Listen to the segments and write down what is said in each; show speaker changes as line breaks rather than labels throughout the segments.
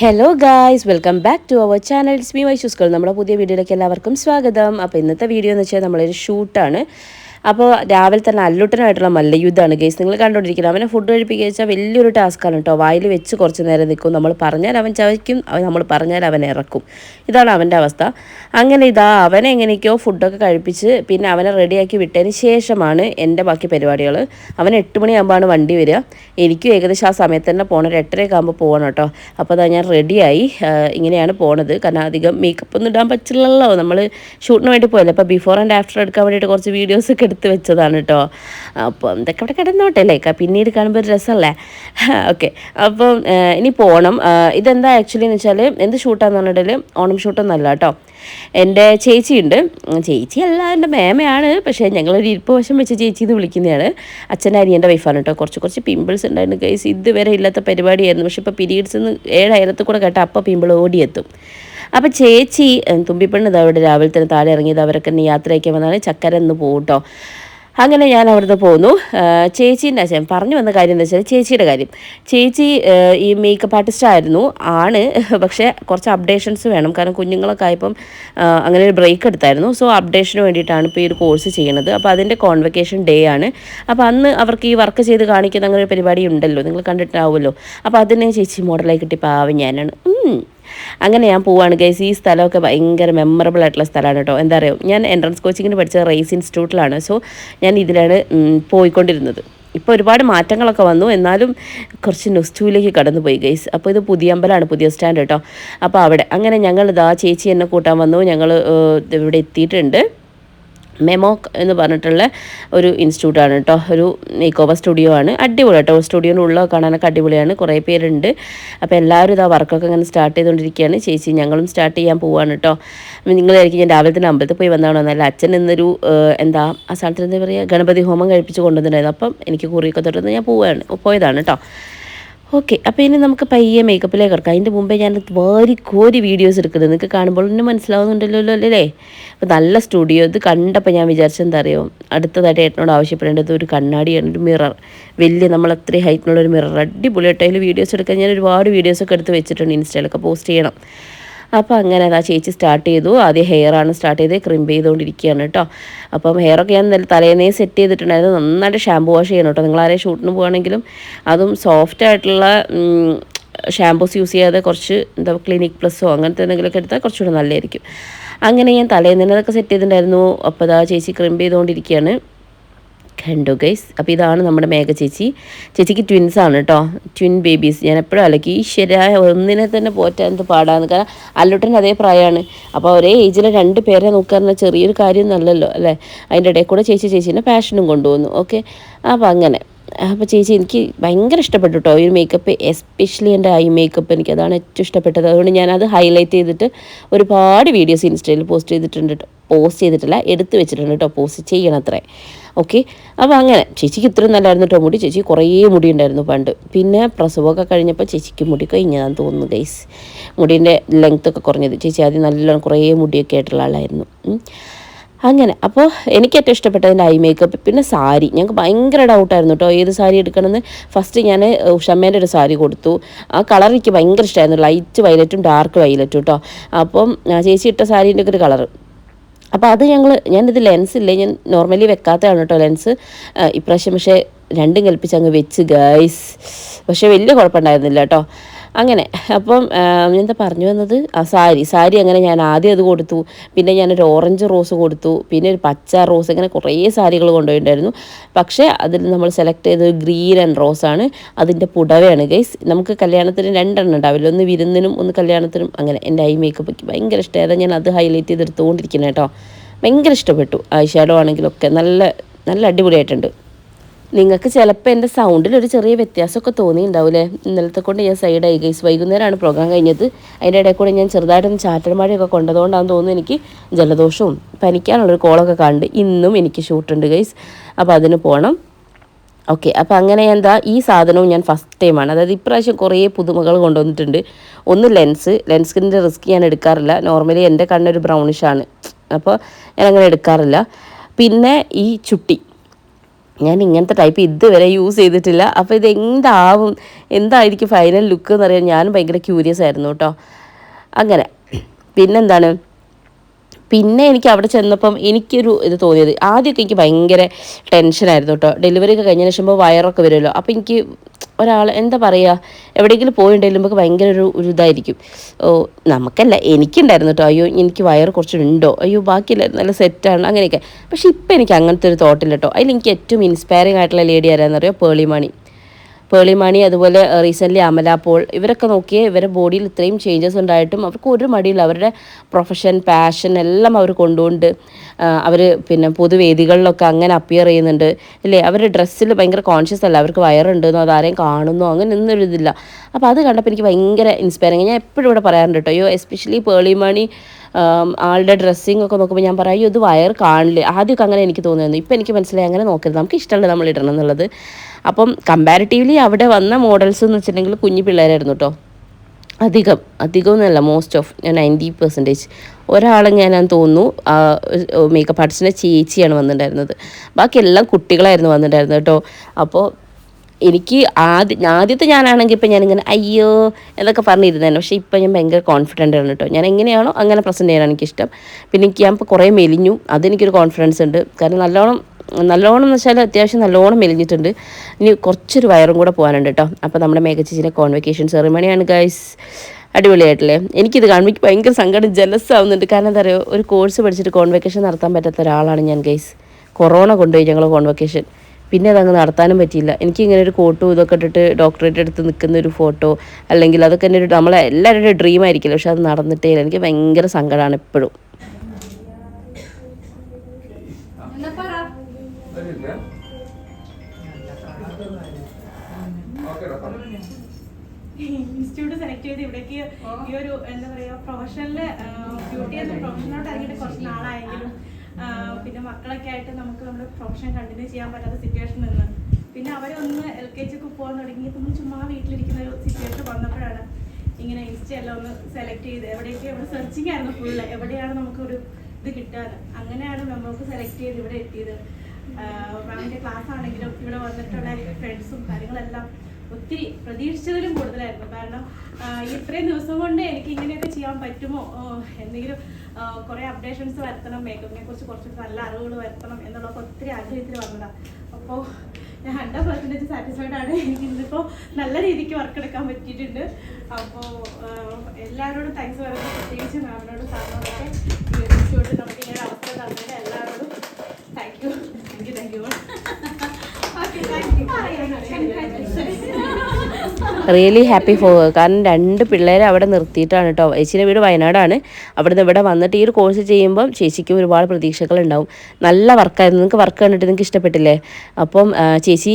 Hello guys welcome back to our channel സ്മി വൈഷുസ്കൾ നമ്മുടെ പുതിയ വീഡിയോയിലേക്ക് എല്ലാവർക്കും സ്വാഗതം. അപ്പോൾ ഇന്നത്തെ വീഡിയോ എന്ന് വെച്ചാൽ നമ്മളൊരു ഷൂട്ടാണ് അപ്പോൾ രാവിലെ തന്നെ അല്ലുട്ടനായിട്ടുള്ള മല്ലയുദ്ധമാണ് ഗേസ് നിങ്ങൾ കണ്ടുകൊണ്ടിരിക്കുന്നത് അവനെ ഫുഡ് കഴിപ്പിക്കുക വെച്ചാൽ വലിയൊരു ടാസ്ക്കാണ് കേട്ടോ വായിൽ വെച്ച് കുറച്ച് നേരം നിൽക്കും. നമ്മൾ പറഞ്ഞാൽ അവൻ ചവയ്ക്കും. നമ്മൾ പറഞ്ഞാൽ അവൻ ഇറക്കും. ഇതാണ് അവന്റെ അവസ്ഥ. അങ്ങനെ ഇതാ അവനെ എങ്ങനെയൊക്കെയോ ഫുഡൊക്കെ കഴിപ്പിച്ച് പിന്നെ അവനെ റെഡിയാക്കി വിട്ടതിന് ശേഷമാണ് എന്റെ ബാക്കി പരിപാടികൾ. അവൻ എട്ട് മണിയാകുമ്പോഴാണ് വണ്ടി വരിക. എനിക്കും ഏകദേശം ആ സമയത്ത് തന്നെ പോകണം. എട്ടരയൊക്കെ ആകുമ്പോൾ പോകണം കേട്ടോ അപ്പോൾ അതാ ഞാൻ റെഡിയായി ഇങ്ങനെയാണ് പോണത്. കാരണം അധികം മേക്കപ്പ് ഒന്നും ഇടാൻ പറ്റില്ലല്ലോ. നമ്മൾ ഷൂട്ടിന് വേണ്ടി പോയല്ലോ. അപ്പോൾ ബിഫോർ ആൻഡ് ആഫ്റ്റർ എടുക്കാൻ വേണ്ടിയിട്ട് കുറച്ച് വീഡിയോസ് ഒക്കെ എടുത്ത് വെച്ചതാണ് കേട്ടോ അപ്പോൾ ഇതൊക്കെ അവിടെ കിടന്നോട്ടെ അല്ലേ പിന്നീട് കാണുമ്പോൾ ഒരു രസമല്ലേ ഓക്കെ അപ്പം ഇനി പോകണം ഇതെന്താ ആക്ച്വലി എന്ന് വെച്ചാൽ എന്ത് ഷൂട്ടാന്ന് പറഞ്ഞിട്ടുണ്ടെങ്കിൽ ഓണം ഷൂട്ടൊന്നല്ല കേട്ടോ എന്റെ ചേച്ചിയുണ്ട്. ചേച്ചി അല്ല എന്റെ മേമയാണ്. പക്ഷേ ഞങ്ങളൊരു ഇരിപ്പ് വശം വെച്ച് ചേച്ചി എന്ന് വിളിക്കുന്നതാണ്. അച്ഛന്റെ അനിയന്റെ വൈഫാണ് കേട്ടോ കുറച്ച് കുറച്ച് പിമ്പിൾസ് ഉണ്ടായിരുന്നു കേസ് ഇതുവരെ ഇല്ലാത്ത പരിപാടിയായിരുന്നു. പക്ഷേ ഇപ്പോൾ പീരീഡ്സ് ഏഴായിരത്തിൽ കൂടെ കേട്ടാൽ അപ്പോൾ പിമ്പിൾ ഓടിയെത്തും. അപ്പോൾ ചേച്ചി തുമ്പിപ്പെണ്ണ് ഇതാ ഇവിടെ രാവിലെ തന്നെ താഴെ ഇറങ്ങിയത് അവരൊക്കെ ഇനി യാത്ര അയക്കാൻ വന്നാണ് ചക്കര എന്ന് പോകട്ടോ അങ്ങനെ ഞാൻ അവിടുന്ന് പോന്നു. ചേച്ചീന്റെ അച്ഛൻ പറഞ്ഞു വന്ന കാര്യം എന്താ വെച്ചാൽ ചേച്ചിയുടെ കാര്യം. ചേച്ചി ഈ മേക്കപ്പ് ആർട്ടിസ്റ്റ് ആയിരുന്നു ആണ് പക്ഷേ കുറച്ച് അപ്ഡേഷൻസ് വേണം. കാരണം കുഞ്ഞുങ്ങളൊക്കെ ആയപ്പം അങ്ങനെ ഒരു ബ്രേക്ക് എടുത്തായിരുന്നു. സോ അപ്ഡേഷന് വേണ്ടിയിട്ടാണ് ഇപ്പോൾ ഈ ഒരു കോഴ്സ് ചെയ്യുന്നത്. അപ്പോൾ അതിന്റെ കോൺവെക്കേഷൻ ഡേ ആണ്. അപ്പോൾ അന്ന് അവർക്ക് ഈ വർക്ക് ചെയ്ത് കാണിക്കുന്ന അങ്ങനെ ഒരു പരിപാടി ഉണ്ടല്ലോ നിങ്ങൾ കണ്ടിട്ടാവുമല്ലോ അപ്പോൾ അതിനെ ചേച്ചി മോഡലായി കിട്ടി പാവം ഞാനാണ്. അങ്ങനെ ഞാൻ പോവാണ് ഗൈസ് ഈ സ്ഥലമൊക്കെ ഭയങ്കര മെമ്മറബിൾ ആയിട്ടുള്ള സ്ഥലമാണ് കേട്ടോ. എന്താ പറയുക ഞാൻ എൻട്രൻസ് കോച്ചിങ്ങിന് പഠിച്ച റേസ് ഇൻസ്റ്റിറ്റ്യൂട്ടിലാണ് സോ ഞാൻ ഇതിലാണ് പോയിക്കൊണ്ടിരുന്നത്. ഇപ്പോൾ ഒരുപാട് മാറ്റങ്ങളൊക്കെ വന്നു. എന്നാലും കുറച്ച് നൊസ്റ്റൂലേക്ക് കടന്നുപോയി ഗൈസ് അപ്പോൾ ഇത് പുതിയ അമ്പലമാണ് പുതിയ സ്റ്റാൻഡ് കേട്ടോ. അപ്പോൾ അവിടെ അങ്ങനെ ഞങ്ങൾ ഇതാ ചേച്ചി എന്നെ കൂട്ടാൻ വന്നു. ഞങ്ങൾ ഇവിടെ എത്തിയിട്ടുണ്ട്. മെമോക്ക് എന്ന് പറഞ്ഞിട്ടുള്ള ഒരു ഇൻസ്റ്റിറ്റ്യൂട്ട് ആണ് കേട്ടോ ഒരു മേക്കോവർ സ്റ്റുഡിയോ ആണ്. അടിപൊളി കേട്ടോ സ്റ്റുഡിയോന്റെ ഉള്ള കാണാനൊക്കെ അടിപൊളിയാണ്. കുറേ പേരുണ്ട്. അപ്പോൾ എല്ലാവരും ഇതാ വർക്കൊക്കെ ഇങ്ങനെ സ്റ്റാർട്ട് ചെയ്തുകൊണ്ടിരിക്കുകയാണ് ചേച്ചി ഞങ്ങളും സ്റ്റാർട്ട് ചെയ്യാൻ പോവാണ് കേട്ടോ നിങ്ങളായിരിക്കും ഞാൻ രാവിലെ തന്നെ അമ്പലത്തിൽ പോയി വന്നതാണോ? എന്നല്ല അച്ഛൻ എന്നൊരു എന്താ ആ സ്ഥലത്തിന് എന്താ പറയുക ഗണപതി ഹോമം കഴിപ്പിച്ച് കൊണ്ടുവന്നിട്ടുണ്ടായിരുന്നു. അപ്പം എനിക്ക് കുറിയൊക്കെ തൊട്ടുന്ന ഞാൻ പോവുകയാണ് പോയതാണ് കേട്ടോ ഓക്കെ അപ്പോൾ ഇനി നമുക്ക് പയ്യെ മേക്കപ്പിലേക്ക് കിടക്കാം. അതിന്റെ മുമ്പേ ഞാൻ വാരി കോരി വീഡിയോസ് എടുക്കുന്നത്. നിങ്ങൾക്ക് കാണുമ്പോൾ തന്നെ മനസ്സിലാവുന്നുണ്ടല്ലോ അല്ലേ? അപ്പോൾ നല്ല സ്റ്റുഡിയോ ഇത് കണ്ടപ്പോൾ ഞാൻ വിചാരിച്ചത് എന്താ അറിയോ? അടുത്തതായിട്ട് ഏട്ടനോട് ആവശ്യപ്പെടേണ്ടത് ഒരു കണ്ണാടിയാണ് ഒരു മിറർ വലിയ നമ്മൾ അത്രയും ഹൈറ്റിനുള്ള ഒരു മിറർ അടിപൊളിയായിട്ട് അതിൽ വീഡിയോസ് എടുക്കാൻ ഞാൻ ഒരുപാട് വീഡിയോസൊക്കെ എടുത്ത് വെച്ചിട്ടുണ്ട് ഇൻസ്റ്റയിലൊക്കെ. പോസ്റ്റ് ചെയ്യണം. അപ്പോൾ അങ്ങനെ അതാ ചേച്ചി സ്റ്റാർട്ട് ചെയ്തു. ആദ്യം ഹെയറാണ് സ്റ്റാർട്ട് ചെയ്ത് ക്രിംപ് ചെയ്തുകൊണ്ടിരിക്കുകയാണ് കേട്ടോ അപ്പം ഹെയറൊക്കെ ഞാൻ തലേന്നേ സെറ്റ് ചെയ്തിട്ടുണ്ടായിരുന്നു. നന്നായിട്ട് ഷാമ്പു വാഷ് ചെയ്യണം കേട്ടോ നിങ്ങൾ ആരെയും ഷൂട്ടിന് പോകുകയാണെങ്കിലും അതും സോഫ്റ്റ് ആയിട്ടുള്ള ഷാമ്പൂസ് യൂസ് ചെയ്യാതെ കുറച്ച് എന്താ ക്ലിനിക് പ്ലസ്സോ അങ്ങനത്തെ എന്തെങ്കിലുമൊക്കെ എടുത്താൽ കുറച്ചുകൂടെ നല്ലതായിരിക്കും. അങ്ങനെ ഞാൻ തലേന്ന് അതൊക്കെ സെറ്റ് ചെയ്തിട്ടുണ്ടായിരുന്നു. അപ്പോൾ അതാ ചേച്ചി ക്രിംപ് ചെയ്തുകൊണ്ടിരിക്കുകയാണ് കണ്ടു ഗൈസ് അപ്പോൾ ഇതാണ് നമ്മുടെ മേഘ ചേച്ചി. ചേച്ചിക്ക് ട്വിൻസ് ആണ് കേട്ടോ ട്വിൻ ബേബീസ് ഞാൻ എപ്പോഴും അലക്കി ഈ ശരിയായ ഒന്നിനെ തന്നെ പോറ്റാൻ പാടാന്ന് കാരണം അല്ലുട്ടൻ അതേ പ്രായമാണ് അപ്പോൾ ഒരേ ഏജിലെ രണ്ട് പേരെ നോക്കാറുള്ള ചെറിയൊരു കാര്യം നല്ലല്ലോ അല്ലേ? അതിന്റെ ഇടയിൽ കൂടെ ചേച്ചി ചേച്ചീന്റെ പാഷനും കൊണ്ടുപോകുന്നു ഓക്കെ അപ്പോൾ അങ്ങനെ. അപ്പോൾ ചേച്ചി എനിക്ക് ഭയങ്കര ഇഷ്ടപ്പെട്ടു കേട്ടോ ഈ മേക്കപ്പ് എസ്പെഷ്യലി എന്റെ ഐ മേക്കപ്പ് എനിക്ക് അതാണ് ഏറ്റവും ഇഷ്ടപ്പെട്ടത്. അതുകൊണ്ട് ഞാൻ അത് ഹൈലൈറ്റ് ചെയ്തിട്ട് ഒരുപാട് വീഡിയോസ് ഇൻസ്റ്റയിൽ പോസ്റ്റ് ചെയ്തിട്ടുണ്ട് കേട്ടോ പോസ്റ്റ് ചെയ്തിട്ടില്ല എടുത്ത് വെച്ചിട്ടുണ്ട് കേട്ടോ പോസ്റ്റ് ചെയ്യണം അത്രേ ഓക്കെ അപ്പോൾ അങ്ങനെ ചേച്ചിക്ക് ഇത്രയും നല്ലായിരുന്നു കേട്ടോ മുടി. ചേച്ചി കുറേ മുടി ഉണ്ടായിരുന്നു പണ്ട്. പിന്നെ പ്രസവമൊക്കെ കഴിഞ്ഞപ്പോൾ ചേച്ചിക്ക് മുടി കഴിഞ്ഞതാന്ന് തോന്നുന്നു ഗൈസ് മുടീന്റെ ലെങ്ത്തൊക്കെ കുറഞ്ഞത്. ചേച്ചി ആദ്യം നല്ലോണം കുറേ മുടിയൊക്കെ ആയിട്ടുള്ള ആളായിരുന്നു. അങ്ങനെ. അപ്പോൾ എനിക്ക് ഏറ്റവും ഇഷ്ടപ്പെട്ടതിന്റെ ഐ മേക്കപ്പ് പിന്നെ സാരി. ഞങ്ങൾക്ക് ഭയങ്കര ഡൗട്ടായിരുന്നു കേട്ടോ ഏത് സാരി എടുക്കണമെന്ന് ഫസ്റ്റ് ഞാൻ ഉഷമ്മേന്റെ ഒരു സാരി കൊടുത്തു. ആ കളർ എനിക്ക് ഭയങ്കര ഇഷ്ടമായിരുന്നു ലൈറ്റ് വയലറ്റും ഡാർക്ക് വയലറ്റും കേട്ടോ. അപ്പം ചേച്ചി ഇട്ട സാരീന്റെ ഒക്കെ ഒരു കളറ്. അപ്പോൾ അത് ഞങ്ങൾ ഞാനിത് ലെൻസ് ഇല്ലേ ഞാൻ നോർമലി വെക്കാത്തതാണ് കേട്ടോ ലെൻസ് ഇപ്രാവശ്യം പക്ഷേ രണ്ടും കൽപ്പിച്ച് അങ്ങ് വെച്ച് ഗൈസ് പക്ഷേ വലിയ കുഴപ്പമുണ്ടായിരുന്നില്ല കേട്ടോ. അങ്ങനെ. അപ്പം ഞാൻ പറഞ്ഞു വന്നത്? ആ സാരി. സാരി അങ്ങനെ ഞാൻ ആദ്യം അത് കൊടുത്തു. പിന്നെ ഞാനൊരു ഓറഞ്ച് റോസ് കൊടുത്തു. പിന്നെ ഒരു പച്ച റോസ് ഇങ്ങനെ കുറേ സാരികൾ കൊണ്ടുപോയിട്ടുണ്ടായിരുന്നു. പക്ഷേ അതിൽ നമ്മൾ സെലക്ട് ചെയ്തത് ഗ്രീൻ ആൻഡ് റോസ് ആണ്. അതിന്റെ പുടവയാണ് ഗൈസ്. നമുക്ക് കല്യാണത്തിന് രണ്ടെണ്ണം ഉണ്ടാവില്ല? ഒന്ന് വിരുന്നിനും ഒന്ന് കല്യാണത്തിനും. അങ്ങനെ എന്റെ ഐ മേക്കപ്പ് ഭയങ്കര ഇഷ്ടമായത് ഞാൻ അത് ഹൈലൈറ്റ് ചെയ്തെടുത്തുകൊണ്ടിരിക്കുന്നത് കേട്ടോ. ഭയങ്കര ഇഷ്ടപ്പെട്ടു. ഐ ഷാഡോ ആണെങ്കിലും ഒക്കെ നല്ല നല്ല അടിപൊളിയായിട്ടുണ്ട്. നിങ്ങൾക്ക് ചിലപ്പോൾ എന്റെ സൗണ്ടിൽ ഒരു ചെറിയ വ്യത്യാസമൊക്കെ തോന്നിയിട്ടുണ്ടാവില്ലേ? ഇന്നലത്തെ കൊണ്ട് ഞാൻ സൈഡായി ഗൈസ് വൈകുന്നേരമാണ് പ്രോഗ്രാം കഴിഞ്ഞത്. അതിന്റെ ഇടയിൽ കൂടെ ഞാൻ ചെറുതായിട്ടൊന്ന് ചാറ്റൽ മഴയൊക്കെ കൊണ്ടതുകൊണ്ടാണെന്ന് തോന്നുന്നു എനിക്ക് ജലദോഷവും പനിക്കാനുള്ളൊരു കോളൊക്കെ കണ്ട് ഇന്നും എനിക്ക് ഷൂട്ടുണ്ട് ഗൈസ് അപ്പോൾ അതിന് പോകണം ഓക്കെ അപ്പോൾ അങ്ങനെ എന്താ ഈ സാധനവും ഞാൻ ഫസ്റ്റ് ടൈമാണ് അതായത് ഇപ്രാവശ്യം കുറേ പുതുമകൾ കൊണ്ടുവന്നിട്ടുണ്ട്. ഒന്ന് ലെൻസ് ലെൻസിന്റെ റിസ്ക് ഞാൻ എടുക്കാറില്ല. നോർമലി എന്റെ കണ്ണൊരു ബ്രൗണിഷാണ് അപ്പോൾ ഞാൻ അങ്ങനെ എടുക്കാറില്ല. പിന്നെ ഈ ചുട്ടി. ഞാൻ ഇങ്ങനത്തെ ടൈപ്പ് ഇതുവരെ യൂസ് ചെയ്തിട്ടില്ല. അപ്പോൾ ഇത് എന്താവും എന്തായിരിക്കും ഫൈനൽ ലുക്ക് എന്ന് അറിയാൻ ഞാനും ഭയങ്കര ക്യൂരിയസ് ആയിരുന്നു കേട്ടോ അങ്ങനെ. പിന്നെന്താണ്? പിന്നെ എനിക്ക് അവിടെ ചെന്നപ്പം എനിക്കൊരു ഇത് തോന്നിയത്. ആദ്യമൊക്കെ എനിക്ക് ഭയങ്കര ടെൻഷനായിരുന്നു കേട്ടോ ഡെലിവറി ഒക്കെ കഴിഞ്ഞതിന് ശേഷം വയറൊക്കെ വരുമല്ലോ. അപ്പോൾ എനിക്ക് ഒരാൾ എന്താ പറയുക എവിടെയെങ്കിലും പോയിണ്ടെങ്കിലും നമുക്ക് ഭയങ്കര ഒരു ഒരു ഇതായിരിക്കും. ഓ നമുക്കല്ല എനിക്കുണ്ടായിരുന്നു കേട്ടോ അയ്യോ എനിക്ക് വയറ് കുറച്ചുണ്ടോ അയ്യോ ബാക്കിയില്ലായിരുന്നു നല്ല സെറ്റാണ് അങ്ങനെയൊക്കെ. പക്ഷേ ഇപ്പം എനിക്ക് അങ്ങനത്തെ ഒരു തോട്ടില്ല കേട്ടോ അതിൽ എനിക്ക് ഏറ്റവും ഇൻസ്പയറിംഗ് ആയിട്ടുള്ള ലേഡി ആരാന്നറിയോ? പേളിമണി. പേളിമണി അതുപോലെ റീസെന്റ്ലി അമല പോൾ ഇവരൊക്കെ നോക്കിയേ ഇവരുടെ ബോഡിയിൽ ഇത്രയും ചേഞ്ചസ് ഉണ്ടായിട്ടും അവർക്ക് ഒരു മടിയില്ല. അവരുടെ പ്രൊഫഷൻ പാഷൻ എല്ലാം അവർ കൊണ്ടുകൊണ്ട് അവർ പിന്നെ പൊതുവേദികളിലൊക്കെ അങ്ങനെ അപ്പിയർ ചെയ്യുന്നുണ്ട്. ഇല്ലേ? അവരുടെ ഡ്രസ്സിൽ ഭയങ്കര കോൺഷ്യസ് അല്ല. അവർക്ക് വയറുണ്ടെന്നോ അതാരെയും കാണുന്നോ അങ്ങനെ ഒന്നും ഇതില്ല. അപ്പോൾ അത് കണ്ടപ്പോൾ എനിക്ക് ഭയങ്കര ഇൻസ്പയറിങ് ഞാൻ എപ്പോഴും ഇവിടെ പറയാറുണ്ട് കേട്ടോ അയ്യോ എസ്പെഷ്യലി പേളിമണി ആളുടെ ഡ്രസ്സിങ് ഒക്കെ നോക്കുമ്പോൾ ഞാൻ പറയും "അയ്യോ, ഇത് വയർ കാണില്ല? ആദ്യമൊക്കെ അങ്ങനെ എനിക്ക് തോന്നുന്നു ഇപ്പം എനിക്ക് മനസ്സിലായി അങ്ങനെ നോക്കരുത്. നമുക്ക് ഇഷ്ടമല്ല നമ്മൾ ഇടണം എന്നുള്ളത്. അപ്പം കമ്പാരിറ്റീവ്ലി അവിടെ വന്ന മോഡൽസ് എന്ന് വെച്ചിട്ടുണ്ടെങ്കിൽ കുഞ്ഞു പിള്ളേരായിരുന്നു കേട്ടോ അധികം അധികം എന്നല്ല മോസ്റ്റ് ഓഫ് ഞാൻ നയന്റി പെർസെന്റേജ് ഒരാളെ ഞാൻ തോന്നുന്നു മേക്കപ്പ് ആർട്ടിസ്റ്റിന്റെ ചേച്ചിയാണ് വന്നിട്ടുണ്ടായിരുന്നത്. ബാക്കി എല്ലാം കുട്ടികളായിരുന്നു വന്നിട്ടുണ്ടായിരുന്നത് കേട്ടോ അപ്പോൾ എനിക്ക് ആദ്യ ആദ്യത്തെ ഞാനാണെങ്കിൽ ഇപ്പം ഞാനിങ്ങനെ അയ്യോ എന്നൊക്കെ പറഞ്ഞിരുന്നതന്നെ പക്ഷേ ഇപ്പം ഞാൻ ഭയങ്കര കോൺഫിഡന്റ് ആണ് കേട്ടോ. ഞാൻ എങ്ങനെയാണോ അങ്ങനെ പ്രസന്റ് ചെയ്യാനാണ് എനിക്കിഷ്ടം. പിന്നെ എനിക്ക് ഞാൻ ഇപ്പോൾ കുറേ മെലിഞ്ഞു. അതെനിക്കൊരു കോൺഫിഡൻസ് ഉണ്ട്. കാരണം നല്ലോണം നല്ലോണം എന്ന് വെച്ചാൽ അത്യാവശ്യം നല്ലോണം മെലിഞ്ഞിട്ടുണ്ട്. ഇനി കുറച്ചൊരു വയറും കൂടെ പോകാനുണ്ട് കേട്ടോ. അപ്പോൾ നമ്മുടെ മേഘച്ചേച്ചിന്റെ കോൺവെക്കേഷൻ സെറിമണിയാണ് ഗൈസ് അടിപൊളിയായിട്ടില്ലേ? എനിക്കിത് കാണുമ്പോൾ എനിക്ക് ഭയങ്കര സങ്കടം ജലസ് ആവുന്നുണ്ട്. കാരണം എന്താ പറയുക ഒരു കോഴ്സ് പഠിച്ചിട്ട് കോൺവെക്കേഷൻ നടത്താൻ പറ്റാത്ത ഒരാളാണ് ഞാൻ ഗൈസ് കൊറോണ കൊണ്ടുപോയി ഞങ്ങൾ കോൺവെക്കേഷൻ പിന്നെ അതങ്ങ് നടത്താനും പറ്റിയില്ല. എനിക്ക് ഇങ്ങനെ ഒരു കോട്ടും ഇതൊക്കെ ഇട്ടിട്ട് ഡോക്ടറേറ്റ് എടുത്ത് നിൽക്കുന്ന ഒരു ഫോട്ടോ അല്ലെങ്കിൽ അതൊക്കെ എന്റെ ഒരു നമ്മളെ എല്ലാവരുടെ ഡ്രീം ആയിരിക്കില്ല. പക്ഷെ അത് നടന്നിട്ടേ ഇല്ല. എനിക്ക് ഭയങ്കര സങ്കടമാണ് എപ്പോഴും
ഇൻസ്റ്റിറ്റ്യൂട്ട് സെലക്ട് ചെയ്ത് ഇവിടേക്ക് ഈ ഒരു എന്താ പറയാ പ്രൊഫഷണൽ ബ്യൂട്ടി എന്ന പ്രൊഫഷനോട്ട് ഇറങ്ങിയിട്ട് കുറച്ച് നാളായെങ്കിലും പിന്നെ മക്കളൊക്കെ ആയിട്ട് നമുക്ക് നമ്മുടെ പ്രൊഫഷൻ കണ്ടിന്യൂ ചെയ്യാൻ പറ്റാത്ത സിറ്റുവേഷൻ നിന്ന് പിന്നെ അവരൊന്ന് എൽ കെ ജി ഒക്കെ പോകാൻ തുടങ്ങി. നമ്മൾ ചുമ്മാ വീട്ടിലിരിക്കുന്ന ഒരു സിറ്റുവേഷൻ വന്നപ്പോഴാണ് ഇങ്ങനെ ഇൻസ്റ്റ എല്ലാം ഒന്ന് സെലക്ട് ചെയ്ത് എവിടെയൊക്കെ ഇവിടെ സെർച്ചിങ് ആയിരുന്നു ഫുള്ള് എവിടെയാണ് നമുക്കൊരു ഇത് കിട്ടാൻ അങ്ങനെയാണ് മെമ്പേഴ്സ് സെലക്ട് ചെയ്ത് ഇവിടെ എത്തിയത്. മാമിന്റെ ക്ലാസ് ആണെങ്കിലും ഇവിടെ വന്നിട്ടുള്ള ഫ്രണ്ട്സും കാര്യങ്ങളെല്ലാം ഒത്തിരി പ്രതീക്ഷിച്ചതിലും കൂടുതലായിരുന്നു. കാരണം ഇത്രയും ദിവസം കൊണ്ട് എനിക്ക് ഇങ്ങനെയൊക്കെ ചെയ്യാൻ പറ്റുമോ? എന്തെങ്കിലും കുറേ അപ്ഡേഷൻസ് വരുത്തണം മേക്കപ്പിനെ കുറിച്ച് കുറച്ച് നല്ല അറിവുകൾ വരുത്തണം എന്നുള്ളതൊക്കെ ഒത്തിരി ആഗ്രഹത്തിൽ വന്നതാണ് അപ്പോൾ ഞാൻ ഹൺഡ്രഡ് പെർസെന്റേജ് സാറ്റിസ്ഫൈഡ് ആണ്. എനിക്ക് ഇന്നിപ്പോൾ നല്ല രീതിക്ക് വർക്ക് എടുക്കാൻ പറ്റിയിട്ടുണ്ട്. അപ്പോൾ എല്ലാവരോടും താങ്ക്സ് പറയുന്നത് പ്രത്യേകിച്ച് മാമിനോട് സാറിനോടൊക്കെ ഈ ഇൻസ്റ്റിറ്റ്യൂട്ടിൽ നമുക്ക് ഇങ്ങനെ അവസരം തന്നതിന് എല്ലാവരോടും thank you thank you thank you okay thank you
really happy for കാരണം രണ്ട് പിള്ളേരെ അവിടെ നിർത്തിയിട്ടാണ് കേട്ടോ ചേച്ചിയുടെ വീട് വയനാടാണ്. അവിടുന്ന് ഇവിടെ വന്നിട്ട് ഈ ഒരു കോഴ്സ് ചെയ്യുമ്പം ചേച്ചിക്ക് ഒരുപാട് പ്രതീക്ഷകൾ ഉണ്ടാവും നല്ല വർക്കായിരുന്നു. നിങ്ങൾക്ക് വർക്ക് കണ്ടിട്ട് നിങ്ങൾക്ക് ഇഷ്ടപ്പെട്ടില്ലേ? അപ്പം ചേച്ചി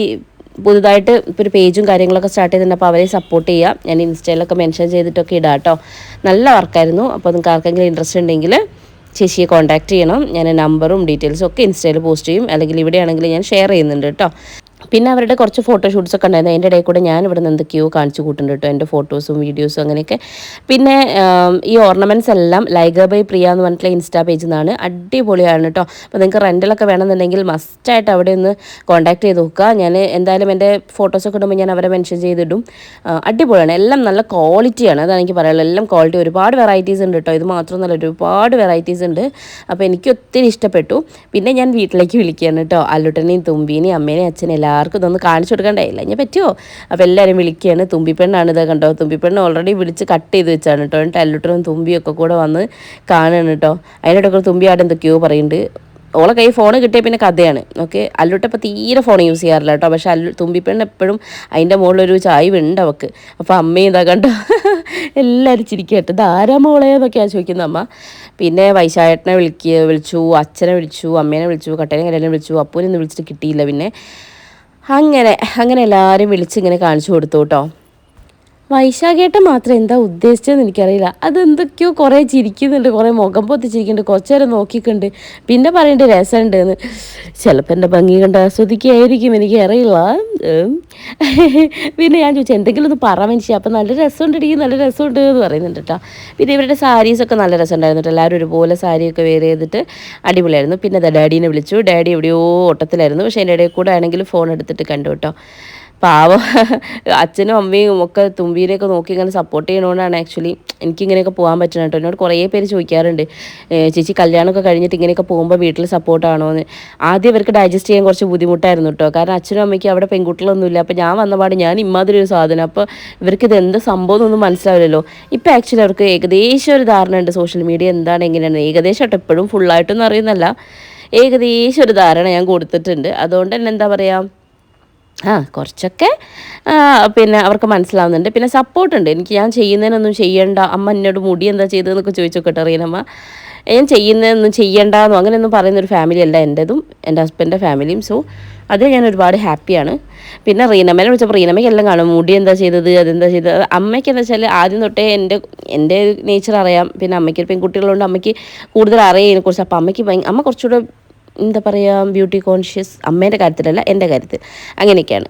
പുതുതായിട്ട് ഇപ്പോൾ ഒരു പേജും കാര്യങ്ങളൊക്കെ സ്റ്റാർട്ട് ചെയ്തിട്ടുണ്ട്. അപ്പോൾ അവരെ സപ്പോർട്ട് ചെയ്യാം. ഞാൻ ഇൻസ്റ്റയിലൊക്കെ മെൻഷൻ ചെയ്തിട്ടൊക്കെ ഇടാം കേട്ടോ നല്ല വർക്കായിരുന്നു. അപ്പോൾ നിങ്ങൾക്ക് ആർക്കെങ്കിലും ഇൻട്രസ്റ്റ് ഉണ്ടെങ്കിൽ ചേച്ചിയെ കോൺടാക്ട് ചെയ്യണം. ഞാൻ നമ്പറും ഡീറ്റെയിൽസും ഒക്കെ ഇൻസ്റ്റയിൽ പോസ്റ്റ് ചെയ്യും. അല്ലെങ്കിൽ ഇവിടെയാണെങ്കിൽ ഞാൻ ഷെയർ ചെയ്യുന്നുണ്ട് കേട്ടോ പിന്നെ അവരുടെ കുറച്ച് ഫോട്ടോഷൂട്ട്സ് ഒക്കെ ഉണ്ടായിരുന്നു. അതിന്റെ ഇടയിൽ കൂടെ ഞാൻ ഇവിടെ നിന്ന് എന്തൊക്കെയോ കാണിച്ചു കൂട്ടുന്നുണ്ട് കേട്ടോ എന്റെ ഫോട്ടോസും വീഡിയോസും അങ്ങനെയൊക്കെ. പിന്നെ ഈ ഓർണമെന്റ്സ് എല്ലാം ലൈഗ ബൈ പ്രിയ എന്ന് പറഞ്ഞിട്ടുള്ള ഇൻസ്റ്റാ പേജിൽ നിന്നാണ് അടിപൊളിയാണ് കേട്ടോ അപ്പോൾ നിങ്ങൾക്ക് റെന്റിലൊക്കെ വേണമെന്നുണ്ടെങ്കിൽ മസ്റ്റായിട്ട് അവിടെ ഒന്ന് കോൺടാക്ട് ചെയ്ത് നോക്കുക. ഞാൻ എന്തായാലും എന്റെ ഫോട്ടോസൊക്കെ ഇടുമ്പോൾ ഞാൻ അവരെ മെൻഷൻ ചെയ്തിടും. അടിപൊളിയാണ്. എല്ലാം നല്ല ക്വാളിറ്റിയാണ് അതാണ് എനിക്ക് പറയാനുള്ളത്. എല്ലാം ക്വാളിറ്റി ഒരുപാട് വെറൈറ്റീസ് ഉണ്ട് കേട്ടോ ഇത് മാത്രം നല്ല ഒരുപാട് വെറൈറ്റീസ് ഉണ്ട്. അപ്പോൾ എനിക്ക് ഒത്തിരി ഇഷ്ടപ്പെട്ടു. പിന്നെ ഞാൻ വീട്ടിലേക്ക് വിളിക്കുകയാണ് കേട്ടോ അല്ലുട്ടനെയും തുമ്പീനെയും അമ്മേനെയും അച്ഛനെയും എല്ലാവർക്കും ഇതൊന്ന് കാണിച്ചു കൊടുക്കണ്ടായില്ല ഇനി പറ്റുമോ അപ്പോൾ എല്ലാവരും വിളിക്കുകയാണ്. തുമ്പിപ്പെണ്ണാണ് ഇത് കണ്ടോ? തുമ്പിപ്പെണ്ണ് ഓൾറെഡി വിളിച്ച് കട്ട് ചെയ്ത് വെച്ചാണ് കേട്ടോ. എന്നിട്ട് അല്ലുട്ടറും തുമ്പിയൊക്കെ കൂടെ വന്ന് കാണുകയാണ് കേട്ടോ. അതിനിടയ്ക്ക് തുമ്പി ആടെ എന്തൊക്കെയോ പറയുന്നുണ്ട്. ഓളെ കൈ ഫോൺ കിട്ടിയ പിന്നെ കഥയാണ്. ഓക്കെ അല്ലുട്ട ഇപ്പോൾ തീരെ ഫോൺ യൂസ് ചെയ്യാറില്ല കേട്ടോ. പക്ഷെ അല്ലു തുമ്പിപ്പെണ്ണ് എപ്പോഴും അതിന്റെ മുകളിലൊരു ചായ ഉണ്ട് അവൾക്ക് അപ്പോൾ അമ്മയും ഇതാ കണ്ടോ? എല്ലാവരും ചിരിക്കട്ടെ ഇത് ആരാ മോളെ? എന്നൊക്കെയാണ് ചോദിക്കുന്നത് അമ്മ. പിന്നെ വൈശാട്ടനെ വിളിക്കുക വിളിച്ചു അച്ഛനെ വിളിച്ചു അമ്മേനെ വിളിച്ചു കട്ടേനെ കല്യാണം വിളിച്ചു അപ്പൂനെ ഒന്നും വിളിച്ചിട്ട് കിട്ടിയില്ല പിന്നെ. അങ്ങനെ അങ്ങനെ എല്ലാവരും വിളിച്ചിങ്ങനെ കാണിച്ചു കൊടുത്തു കേട്ടോ. വൈശാഖേട്ടൻ മാത്രം എന്താ ഉദ്ദേശിച്ചതെന്ന് എനിക്കറിയില്ല. അതെന്തൊക്കെയോ കുറേ ചിരിക്കുന്നുണ്ട് കുറേ മുഖം പൊത്തി ചിരിക്കുന്നുണ്ട് കുറച്ച് നേരം നോക്കിക്കുണ്ട് പിന്നെ പറയേണ്ട രസമുണ്ട് എന്ന് ചിലപ്പോൾ എന്റെ ഭംഗി കണ്ട് ആസ്വദിക്കുകയായിരിക്കും എനിക്ക് അറിയില്ല. പിന്നെ ഞാൻ ചോദിച്ചു എന്തെങ്കിലും ഒന്ന് പറ മനുഷ്യ അപ്പം നല്ല രസമുണ്ട് ഇടിക്കും നല്ല രസമുണ്ട് എന്ന് പറയുന്നുണ്ട് കേട്ടോ. പിന്നെ ഇവരുടെ സാരീസൊക്കെ നല്ല രസമുണ്ടായിരുന്നു എല്ലാവരും ഒരുപോലെ സാരിയൊക്കെ വെയർ ചെയ്തിട്ട് അടിപൊളിയായിരുന്നു. പിന്നെ ഡാഡീനെ വിളിച്ചു. ഡാഡി എവിടെയോ ഓട്ടത്തിലായിരുന്നു. പക്ഷേ എന്റെ ഇടയിൽ കൂടെ ആണെങ്കിലും ഫോൺ എടുത്തിട്ട് കണ്ടു കേട്ടോ. പാവം. അച്ഛനും അമ്മയും ഒക്കെ തുമ്പീനെയൊക്കെ നോക്കി ഇങ്ങനെ സപ്പോർട്ട് ചെയ്യണോണ്ടാണ് ആക്ച്വലി എനിക്ക് എനിക്കിങ്ങനെയൊക്കെ പോകാൻ പറ്റണം കേട്ടോ എന്നോട് കുറേ പേര് ചോദിക്കാറുണ്ട്. ചേച്ചി കല്യാണമൊക്കെ കഴിഞ്ഞിട്ട് ഇങ്ങനെയൊക്കെ പോകുമ്പോൾ വീട്ടിൽ സപ്പോർട്ടാണോ എന്ന് ആദ്യം ഇവർക്ക് ഡൈജസ്റ്റ് ചെയ്യാൻ കുറച്ച് ബുദ്ധിമുട്ടായിരുന്നു കേട്ടോ കാരണം അച്ഛനും അമ്മയ്ക്കും അവിടെ പെൺകുട്ടികളൊന്നുമില്ല. അപ്പോൾ ഞാൻ വന്നപാട് ഞാൻ ഇമ്മാതിരി ഒരു സാധനം. അപ്പോൾ ഇവർക്ക് ഇത് എന്ത് സംഭവം എന്നൊന്നും മനസ്സിലാവില്ലല്ലോ. ഇപ്പോൾ ആക്ച്വലി അവർക്ക് ഏകദേശം ഒരു ധാരണ ഉണ്ട് സോഷ്യൽ മീഡിയ എന്താണ് എങ്ങനെയാണ്. ഏകദേശം കേട്ടോ എപ്പോഴും ഫുള്ളായിട്ടൊന്നും അറിയുന്നല്ല. ഏകദേശം ഒരു ധാരണ ഞാൻ കൊടുത്തിട്ടുണ്ട്. അതുകൊണ്ട് തന്നെ എന്താ പറയുക ആ കുറച്ചൊക്കെ പിന്നെ അവർക്ക് മനസ്സിലാവുന്നുണ്ട്. പിന്നെ സപ്പോർട്ടുണ്ട്. എനിക്ക് ഞാൻ ചെയ്യുന്നതിനൊന്നും ചെയ്യണ്ട. അമ്മ എന്നോട് മുടി എന്താ ചെയ്തതെന്നൊക്കെ ചോദിച്ചൊക്കെ അറിയണമ്മ. ഞാൻ ചെയ്യുന്നതൊന്നും ചെയ്യണ്ടെന്നോ അങ്ങനെയൊന്നും പറയുന്നൊരു ഫാമിലി അല്ല എന്റെതും എന്റെ ഹസ്ബൻഡിന്റെ ഫാമിലിയും സോ അതിൽ ഞാൻ ഒരുപാട് ഹാപ്പിയാണ് പിന്നെ റീനമ്മേനെ വിളിച്ചപ്പോൾ റീനമ്മയ്ക്ക് എല്ലാം കാണും. മുടി എന്താ ചെയ്തത് അതെന്താ ചെയ്തത്? അമ്മയ്ക്ക് എന്താ വെച്ചാൽ ആദ്യം തൊട്ടേ എന്റെ എന്റെ നേച്ചർ അറിയാം. പിന്നെ അമ്മയ്ക്ക് പെൺകുട്ടികളുണ്ട്. അമ്മയ്ക്ക് കൂടുതൽ അറിയാം ഇതിനെക്കുറിച്ച്. അപ്പോൾ അമ്മയ്ക്ക് അമ്മ കുറച്ചുകൂടെ എന്താ പറയുക ബ്യൂട്ടി കോൺഷ്യസ് അമ്മേന്റെ കാര്യത്തിലല്ല എന്റെ കാര്യത്തിൽ. അങ്ങനെയൊക്കെയാണ്.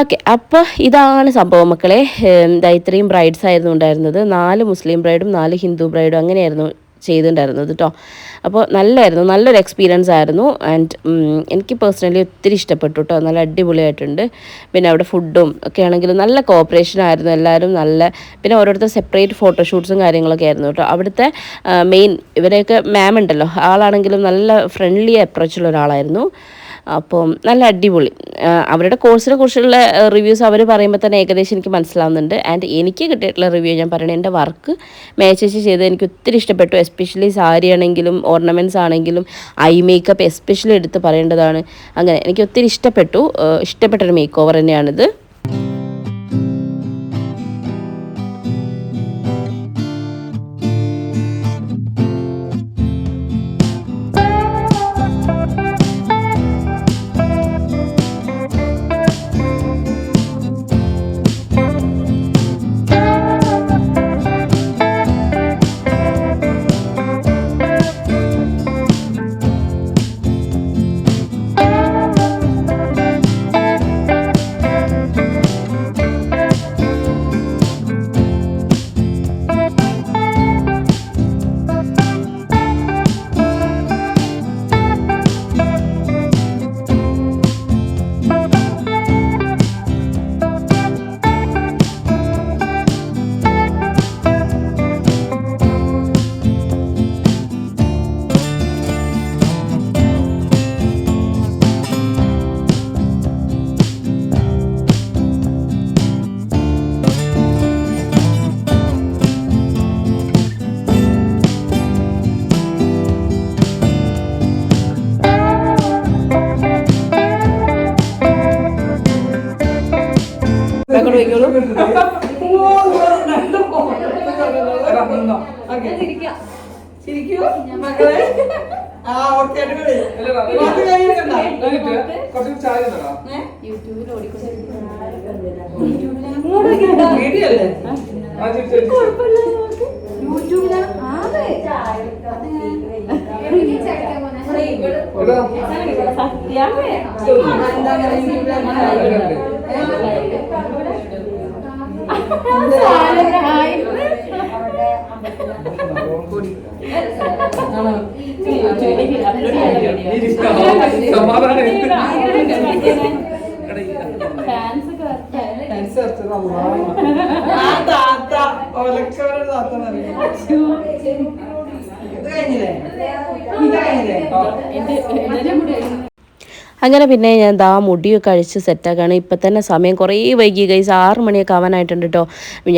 ഓക്കെ അപ്പോൾ ഇതാണ് സംഭവം മക്കളെ. ഇത്രയും ബ്രൈഡ്സ് ആയിരുന്നു ഉണ്ടായിരുന്നത്. നാല് മുസ്ലിം ബ്രൈഡും നാല് ഹിന്ദു ബ്രൈഡും അങ്ങനെയായിരുന്നു ചെയ്തിട്ടുണ്ടായിരുന്നത് കേട്ടോ. അപ്പോൾ നല്ലതായിരുന്നു നല്ലൊരു എക്സ്പീരിയൻസ് ആയിരുന്നു. ആൻഡ് എനിക്ക് പേഴ്സണലി ഒത്തിരി ഇഷ്ടപ്പെട്ടു കേട്ടോ. നല്ല അടിപൊളിയായിട്ടുണ്ട്. പിന്നെ അവിടെ ഫുഡും ഒക്കെ ആണെങ്കിലും നല്ല കോപ്പറേഷൻ ആയിരുന്നു എല്ലാവരും നല്ല പിന്നെ ഓരോരുത്തർ സെപ്പറേറ്റ് ഫോട്ടോഷൂട്ട്സും കാര്യങ്ങളൊക്കെ ആയിരുന്നു കേട്ടോ. അവിടുത്തെ മെയിൻ ഇവരെയൊക്കെ മാം ഉണ്ടല്ലോ. ആളാണെങ്കിലും നല്ല ഫ്രണ്ട്ലി അപ്രോച്ചുള്ള ഒരാളായിരുന്നു. അപ്പം നല്ല അടിപൊളി. അവരുടെ കോഴ്സിനെ കുറിച്ചുള്ള റിവ്യൂസ് അവർ പറയുമ്പോൾ തന്നെ ഏകദേശം എനിക്ക് മനസ്സിലാവുന്നുണ്ട്. ആൻഡ് എനിക്ക് കിട്ടിയിട്ടുള്ള റിവ്യൂ ഞാൻ പറയണേ എന്റെ വർക്ക് മേച്ചേച്ച് ചെയ്ത് എനിക്ക് ഒത്തിരി ഇഷ്ടപ്പെട്ടു. എസ്പെഷ്യലി സാരി ആണെങ്കിലും ഓർണമെന്റ്സ് ആണെങ്കിലും ഐ മേക്കപ്പ് എസ്പെഷ്യലി എടുത്ത് പറയേണ്ടതാണ്. അങ്ങനെ എനിക്ക് ഒത്തിരി ഇഷ്ടപ്പെട്ടു. ഇഷ്ടപ്പെട്ടൊരു മേക്ക് ഓവർ തന്നെയാണിത്.
ചിരിക്കൂ. മക്കളെ. ആ ഓക്കെ അടിപൊളി.
കുറച്ച് ചായ തരാം.
വീഡിയോ അല്ലേ
ആ ചിരിച്ചു സമാധാനം
അങ്ങനെ പിന്നെ ഞാൻ ദാ മുടിയൊക്കെ അഴിച്ച് സെറ്റാക്കാണ്. ഇപ്പം തന്നെ സമയം കുറേ വൈകി കൈസ് ആറ് മണിയൊക്കെ ആവാനായിട്ടുണ്ട് കേട്ടോ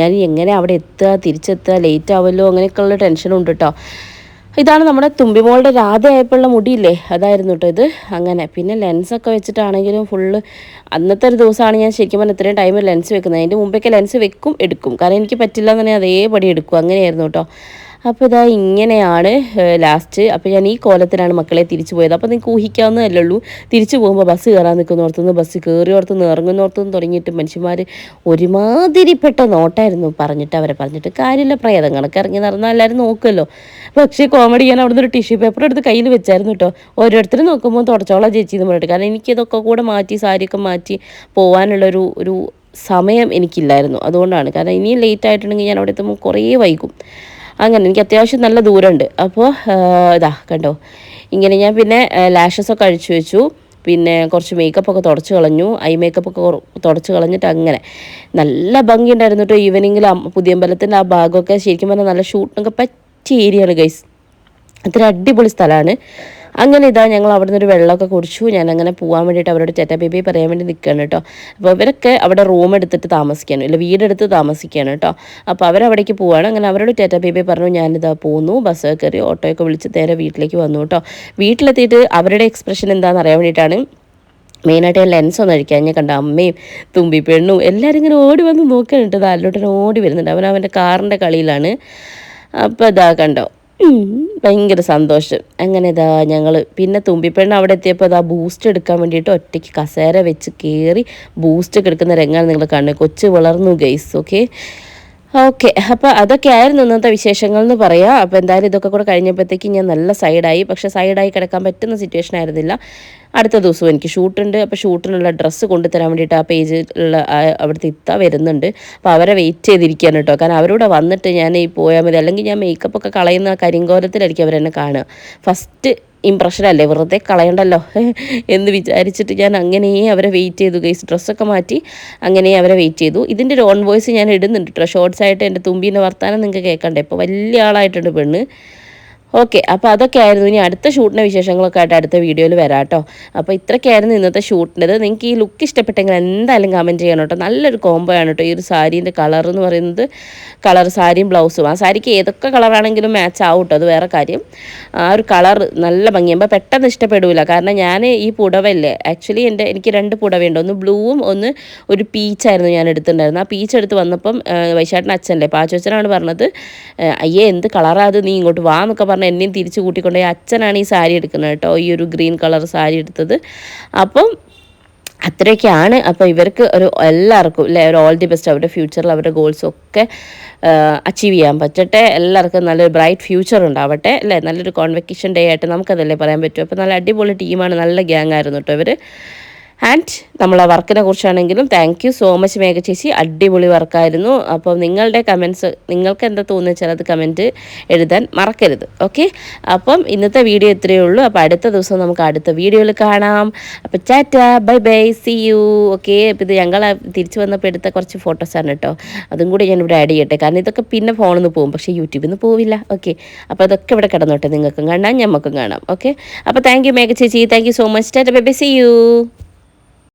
ഞാൻ എങ്ങനെ അവിടെ എത്തുക തിരിച്ചെത്തുക ലേറ്റ് ആവുമല്ലോ അങ്ങനെയൊക്കെയുള്ള ടെൻഷനുണ്ട് കേട്ടോ ഇതാണ് നമ്മുടെ തുമ്പിമോളുടെ രാധയായപ്പോഴുള്ള മുടിയില്ലേ? അതായിരുന്നു കേട്ടോ ഇത്. അങ്ങനെ പിന്നെ ലെൻസൊക്കെ വെച്ചിട്ടാണെങ്കിലും ഫുള്ള് അന്നത്തെ ഒരു ദിവസമാണ് ഞാൻ ശരിക്കും പറഞ്ഞാൽ ഇത്രയും ടൈമിൽ ലെൻസ് വെക്കുന്നത്. അതിന്റെ മുമ്പൊക്കെ ലെൻസ് വെക്കും എടുക്കും. കാരണം എനിക്ക് പറ്റില്ല എന്ന് പറഞ്ഞാൽ അതേപടി എടുക്കും. അങ്ങനെയായിരുന്നു കേട്ടോ അപ്പോൾ ഇതാ ഇങ്ങനെയാണ് ലാസ്റ്റ് അപ്പോൾ ഞാൻ ഈ കോലത്തിലാണ് മക്കളെ തിരിച്ചു പോയത്. അപ്പോൾ നിങ്ങൾക്ക് ഊഹിക്കാവുന്നതല്ലേ ഉള്ളൂ. തിരിച്ചു പോകുമ്പോൾ ബസ് കയറാൻ നിൽക്കുന്നോർത്തുനിന്ന് ബസ് കയറിയോർത്തുനിന്ന് ഇറങ്ങുന്നോർത്തുനിന്ന് തുടങ്ങിയിട്ട് മനുഷ്യന്മാർ ഒരുമാതിരിപ്പെട്ട നോട്ടായിരുന്നു പറഞ്ഞിട്ട് അവരെ പറഞ്ഞിട്ട് കാര്യമില്ല. പ്രേതം കണക്ക് ഇറങ്ങി നടന്നാൽ എല്ലാവരും നോക്കുമല്ലോ. പക്ഷേ കോമഡി ഞാൻ അവിടുന്ന് ഒരു ടിഷ്യൂ പേപ്പർ എടുത്ത് കയ്യിൽ വെച്ചായിരുന്നു കേട്ടോ. ഓരോരുത്തരും നോക്കുമ്പോൾ തുടച്ചോളാം ചേച്ചി എന്ന് പറഞ്ഞിട്ട്. കാരണം എനിക്കിതൊക്കെ കൂടെ മാറ്റി സാരിയൊക്കെ മാറ്റി പോകാനുള്ളൊരു ഒരു സമയം എനിക്കില്ലായിരുന്നു. അതുകൊണ്ടാണ്. കാരണം ഇനിയും ലേറ്റ് ആയിട്ടുണ്ടെങ്കിൽ ഞാൻ അവിടെ എത്തുമ്പോൾ കുറേ വൈകും. അങ്ങനെ എനിക്ക് അത്യാവശ്യം നല്ല ദൂരമുണ്ട്. അപ്പോൾ ഇതാ കണ്ടോ? ഇങ്ങനെ ഞാൻ പിന്നെ ലാഷസ് ഒക്കെ അഴിച്ചു വെച്ചു. പിന്നെ കുറച്ച് മേക്കപ്പ് ഒക്കെ തുടച്ച് കളഞ്ഞു. ഐ മേക്കപ്പ് ഒക്കെ തുടച്ച് കളഞ്ഞിട്ട് അങ്ങനെ. നല്ല ഭംഗി ഉണ്ടായിരുന്നു കേട്ടോ ഈവനിങ്ങിൽ പുതിയമ്പലത്തിന്റെ ആ ഭാഗമൊക്കെ ശരിക്കും പറഞ്ഞാൽ നല്ല ഷൂട്ടിനൊക്കെ പറ്റിയ ഏരിയയാണ് ഗൈസ് അത്ര അടിപൊളി സ്ഥലമാണ്. അങ്ങനെ ഇതാ ഞങ്ങൾ അവിടെ നിന്നൊരു വെള്ളമൊക്കെ കുടിച്ചു. ഞാൻ അങ്ങനെ പോകാൻ വേണ്ടിയിട്ട് അവരോട് ചേട്ടാ ബേബി പറയാൻ വേണ്ടി നിൽക്കുകയാണ് കേട്ടോ. അപ്പോൾ ഇവരൊക്കെ അവിടെ റൂം എടുത്തിട്ട് താമസിക്കാണ് ഇല്ല വീടെടുത്ത് താമസിക്കുകയാണ് കേട്ടോ. അപ്പോൾ അവരവിടേക്ക് പോവാണ്. അങ്ങനെ അവരോട് ചേട്ടാ ബേബി പറഞ്ഞു ഞാനിതാ പോന്നു ബസ് കയറി ഓട്ടോയൊക്കെ വിളിച്ച് നേരെ വീട്ടിലേക്ക് വന്നു കേട്ടോ. വീട്ടിലെത്തിയിട്ട് അവരുടെ എക്സ്പ്രഷൻ എന്താണെന്ന് അറിയാൻ വേണ്ടിയിട്ടാണ് മെയിനായിട്ട് ഞാൻ ലെൻസ് ഒന്ന് അഴിക്കാൻ. ഞാൻ കണ്ട അമ്മയും തുമ്പി പെണ്ണും എല്ലാവരും ഇങ്ങനെ ഓടി വന്ന് നോക്കാനുണ്ട് നാലിലോട്ടൻ ഓടി വരുന്നുണ്ട്. അവൻ അവന്റെ കാറിന്റെ കളിയിലാണ്. അപ്പോൾ ഇതാ കണ്ടോ ഭയങ്കര സന്തോഷം. അങ്ങനെ ഇതാ ഞങ്ങൾ പിന്നെ തുമ്പിപ്പെണ്ണ അവിടെ എത്തിയപ്പോൾ അതാ ബൂസ്റ്റ് എടുക്കാൻ വേണ്ടിയിട്ട് ഒറ്റയ്ക്ക് കസേര വെച്ച് കയറി ബൂസ്റ്റ് ഒക്കെ എടുക്കുന്ന രംഗമാണ് നിങ്ങൾ കണ്ണു കൊച്ചു വളർന്നു ഗൈസ് ഓക്കെ ഓക്കെ അപ്പോൾ അതൊക്കെ ആയിരുന്നു ഇന്നത്തെ വിശേഷങ്ങൾ എന്ന് പറയാം. അപ്പോൾ എന്തായാലും ഇതൊക്കെ കൂടെ കഴിഞ്ഞപ്പോഴത്തേക്ക് ഞാൻ നല്ല സൈഡായി. പക്ഷേ സൈഡായി കിടക്കാൻ പറ്റുന്ന സിറ്റുവേഷൻ ആയിരുന്നില്ല. അടുത്ത ദിവസം എനിക്ക് ഷൂട്ടുണ്ട് അപ്പോൾ ഷൂട്ടിനുള്ള ഡ്രസ്സ് കൊണ്ടുതരാൻ വേണ്ടിയിട്ട് ആ പേജിലുള്ള അവിടുത്തെ ഇത്ത വരുന്നുണ്ട്. അപ്പോൾ അവരെ വെയിറ്റ് ചെയ്തിരിക്കുകയാണ് കേട്ടോ. കാരണം അവരോട് വന്നിട്ട് ഞാൻ ഈ പോയാൽ മതി. അല്ലെങ്കിൽ ഞാൻ മേക്കപ്പ് ഒക്കെ കളയുന്ന കരിങ്കോലത്തിലായിരിക്കും അവരെന്നെ കാണുക. ഫസ്റ്റ് ഇമ്പ്രഷൻ അല്ലേ വെറുതെ കളയണ്ടല്ലോ. എന്ന് വിചാരിച്ചിട്ട് ഞാൻ അങ്ങനെ അവരെ വെയിറ്റ് ചെയ്തു. ഗൈസ് ഡ്രസ്സൊക്കെ മാറ്റി അങ്ങനെ അവരെ വെയിറ്റ് ചെയ്തു. ഇതിന്റെ ഒരു ഓൺ വോയിസ് ഞാൻ ഇടുന്നുണ്ട് കേട്ടോ ഷോർട്സ് ആയിട്ട് എന്റെ തുമ്പീന്റെ വർത്താനം നിങ്ങൾക്ക് കേൾക്കണ്ടേ? ഇപ്പോൾ വലിയ ആളായിട്ടുണ്ട് പെണ്ണ്. ഓക്കെ അപ്പോൾ അതൊക്കെ ആയിരുന്നു ഇനി അടുത്ത ഷൂട്ടിന്റെ വിശേഷങ്ങളൊക്കെ ആയിട്ട് അടുത്ത വീഡിയോയിൽ വരാം കേട്ടോ അപ്പോൾ ഇത്രയ്ക്കായിരുന്നു ഇന്നത്തെ ഷൂട്ടിന്റെത്. നിങ്ങൾക്ക് ഈ ലുക്ക് ഇഷ്ടപ്പെട്ടെങ്കിൽ എന്തായാലും കമന്റ് ചെയ്യണം കേട്ടോ നല്ലൊരു കോംബോ ആണ് കേട്ടോ. ഈ ഒരു സാരീന്റെ കളർ എന്ന് പറയുന്നത് കളർ സാരിയും ബ്ലൗസും ആ സാരിക്ക് ഏതൊക്കെ കളറാണെങ്കിലും മാച്ച് ആവും കേട്ടോ. അത് വേറെ കാര്യം. ആ ഒരു കളർ നല്ല ഭംഗിയാകുമ്പോൾ പെട്ടെന്ന് ഇഷ്ടപ്പെടില്ല കാരണം ഞാൻ ഈ പുടവല്ലേ ആക്ച്വലി എന്റെ എനിക്ക് രണ്ട് പുടവയുണ്ട്. ഒന്ന് ബ്ലൂവും ഒന്ന് ഒരു പീച്ചായിരുന്നു ഞാൻ എടുത്തിട്ടുണ്ടായിരുന്നത്. ആ പീച്ച് എടുത്ത് വന്നപ്പം വൈശാട്ടിന്റെ അച്ഛനല്ലേ പാച്ചോച്ചനാണ് പറഞ്ഞത്. അയ്യേ എന്ത് കളറാ അത്? നീ ഇങ്ങോട്ട് വാ എന്നൊക്കെ പറഞ്ഞ് എന്നെയും തിരിച്ചു കൂട്ടിക്കൊണ്ടുപോയി അച്ഛനാണ് ഈ സാരി എടുക്കുന്നത് കേട്ടോ. ഈ ഒരു ഗ്രീൻ കളർ സാരി എടുത്തത്. അപ്പം അത്രയൊക്കെയാണ്. അപ്പോൾ ഇവർക്ക് ഒരു എല്ലാവർക്കും അല്ലേ ഒരു ഓൾ ദി ബെസ്റ്റ്. അവരുടെ ഫ്യൂച്ചറിൽ അവരുടെ ഗോൾസൊക്കെ അച്ചീവ് ചെയ്യാൻ പറ്റട്ടെ. എല്ലാവർക്കും നല്ലൊരു ബ്രൈറ്റ് ഫ്യൂച്ചർ ഉണ്ടാവട്ടെ അല്ലേ നല്ലൊരു കോൺവെക്കേഷൻ ഡേ ആയിട്ട് നമുക്കതല്ലേ പറയാൻ പറ്റും. അപ്പോൾ നല്ല അടിപൊളി ടീമാണ്. നല്ല ഗ്യാങ് ആയിരുന്നു കേട്ടോ ഇവർ ആൻഡ് നമ്മളെ വർക്കിനെ കുറിച്ചാണെങ്കിലും thank you so much Megha ചേച്ചി. അടിപൊളി വർക്കായിരുന്നു. അപ്പോൾ നിങ്ങളുടെ കമൻസ് നിങ്ങൾക്ക് എന്താ തോന്നുന്നത് വെച്ചാൽ അത് കമന്റ് എഴുതാൻ മറക്കരുത്. ഓക്കെ അപ്പം ഇന്നത്തെ വീഡിയോ ഇത്രയേ ഉള്ളൂ. അപ്പോൾ അടുത്ത ദിവസം നമുക്ക് അടുത്ത വീഡിയോയിൽ കാണാം. അപ്പോൾ ചാറ്റ bye bye see you okay അപ്പോൾ ഇത് ഞങ്ങൾ തിരിച്ചു വന്നപ്പോൾ എടുത്ത കുറച്ച് ഫോട്ടോസാണ് കേട്ടോ. അതും കൂടി ഞാൻ ഇവിടെ ആഡ് ചെയ്യട്ടെ. കാരണം ഇതൊക്കെ പിന്നെ ഫോണിൽ നിന്ന് പോകും. പക്ഷേ യൂട്യൂബിൽ നിന്ന് പോവില്ല. ഓക്കെ അപ്പോൾ അതൊക്കെ ഇവിടെ കിടന്നോട്ടെ. നിങ്ങൾക്കും കാണാം ഞമ്മക്കും കാണാം. ഓക്കെ അപ്പോൾ താങ്ക് യു മേഘ ചേച്ചി. Thank you so much tata bye bye see you